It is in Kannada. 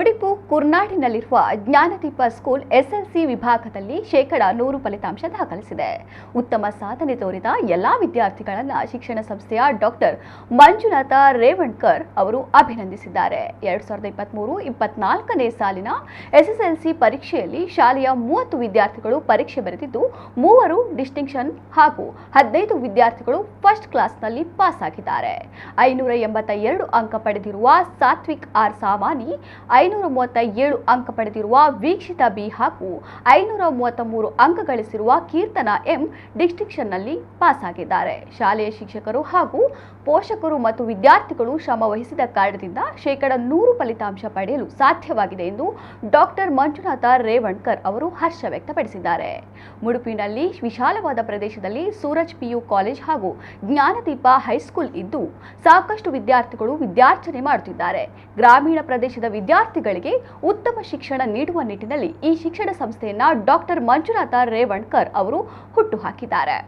ಮುಡಿಪು ಕುರ್ನಾಡಿನಲ್ಲಿರುವ ಜ್ಞಾನದೀಪ ಸ್ಕೂಲ್ ಎಸ್ಎಲ್ಸಿ ವಿಭಾಗದಲ್ಲಿ ಶೇಕಡ ನೂರು ಫಲಿತಾಂಶ ದಾಖಲಿಸಿದೆ. ಉತ್ತಮ ಸಾಧನೆ ತೋರಿದ ಎಲ್ಲಾ ವಿದ್ಯಾರ್ಥಿಗಳನ್ನು ಶಿಕ್ಷಣ ಸಂಸ್ಥೆಯ ಡಾಕ್ಟರ್ ಮಂಜುನಾಥ ರೇವಣ್ಕರ್ ಅವರು ಅಭಿನಂದಿಸಿದ್ದಾರೆ. ಎರಡ್ ಸಾವಿರದ ಇಪ್ಪತ್ಮೂರು ಇಪ್ಪತ್ನಾಲ್ಕನೇ ಸಾಲಿನ ಎಸ್ಎಸ್ಎಲ್ಸಿ ಪರೀಕ್ಷೆಯಲ್ಲಿ ಶಾಲೆಯ ಮೂವತ್ತು ವಿದ್ಯಾರ್ಥಿಗಳು ಪರೀಕ್ಷೆ ಬರೆದಿದ್ದು, ಮೂವರು ಡಿಸ್ಟಿಂಕ್ಷನ್ ಹಾಗೂ ಹದಿನೈದು ವಿದ್ಯಾರ್ಥಿಗಳು ಫಸ್ಟ್ ಕ್ಲಾಸ್ನಲ್ಲಿ ಪಾಸ್ ಆಗಿದ್ದಾರೆ ಐನೂರ ಎಂಬತ್ತ ಎರಡು ಅಂಕ ಪಡೆದಿರುವ ಸಾತ್ವಿಕ್ ಆರ್ ಸಾಮಾನಿ ಐನೂರ ಮೂವತ್ತ ಏಳು ಅಂಕ ಪಡೆದಿರುವ ವೀಕ್ಷಿತ ಬಿ ಹಾಗೂ ಐನೂರ ಮೂವತ್ತ ಮೂರು ಅಂಕ ಗಳಿಸಿರುವ ಕೀರ್ತನ ಎಂ ಡಿಸ್ಟಿಕ್ಷನ್ನಲ್ಲಿ ಪಾಸ್ ಆಗಿದ್ದಾರೆ ಶಾಲೆಯ ಶಿಕ್ಷಕರು ಹಾಗೂ ಪೋಷಕರು ಮತ್ತು ವಿದ್ಯಾರ್ಥಿಗಳು ಶ್ರಮ ವಹಿಸಿದ ಕಾರಣದಿಂದ ಶೇಕಡ ನೂರು ಫಲಿತಾಂಶ ಪಡೆಯಲು ಸಾಧ್ಯವಾಗಿದೆ ಎಂದು ಡಾಕ್ಟರ್ ಮಂಜುನಾಥ ರೇವಣ್ಕರ್ ಅವರು ಹರ್ಷ ವ್ಯಕ್ತಪಡಿಸಿದ್ದಾರೆ. ಮುಡುಪಿನಲ್ಲಿ ವಿಶಾಲವಾದ ಪ್ರದೇಶದಲ್ಲಿ ಸೂರಜ್ ಪಿಯು ಕಾಲೇಜ್ ಹಾಗೂ ಜ್ಞಾನದೀಪ ಹೈಸ್ಕೂಲ್ ಇದ್ದು ಸಾಕಷ್ಟು ವಿದ್ಯಾರ್ಥಿಗಳು ವಿದ್ಯಾರ್ಚನೆ ಮಾಡುತ್ತಿದ್ದಾರೆ. ಗ್ರಾಮೀಣ ಪ್ರದೇಶದ ವಿದ್ಯಾರ್ಥಿಗಳಿಗೆ ಉತ್ತಮ ಶಿಕ್ಷಣ ನೀಡುವ ನಿಟ್ಟಿನಲ್ಲಿ ಈ ಶಿಕ್ಷಣ ಸಂಸ್ಥೆಯನ್ನ ಡಾಕ್ಟರ್ ಮಂಜುನಾಥ ರೇವಣ್ಕರ್ ಅವರು ಹುಟ್ಟುಹಾಕಿದ್ದಾರೆ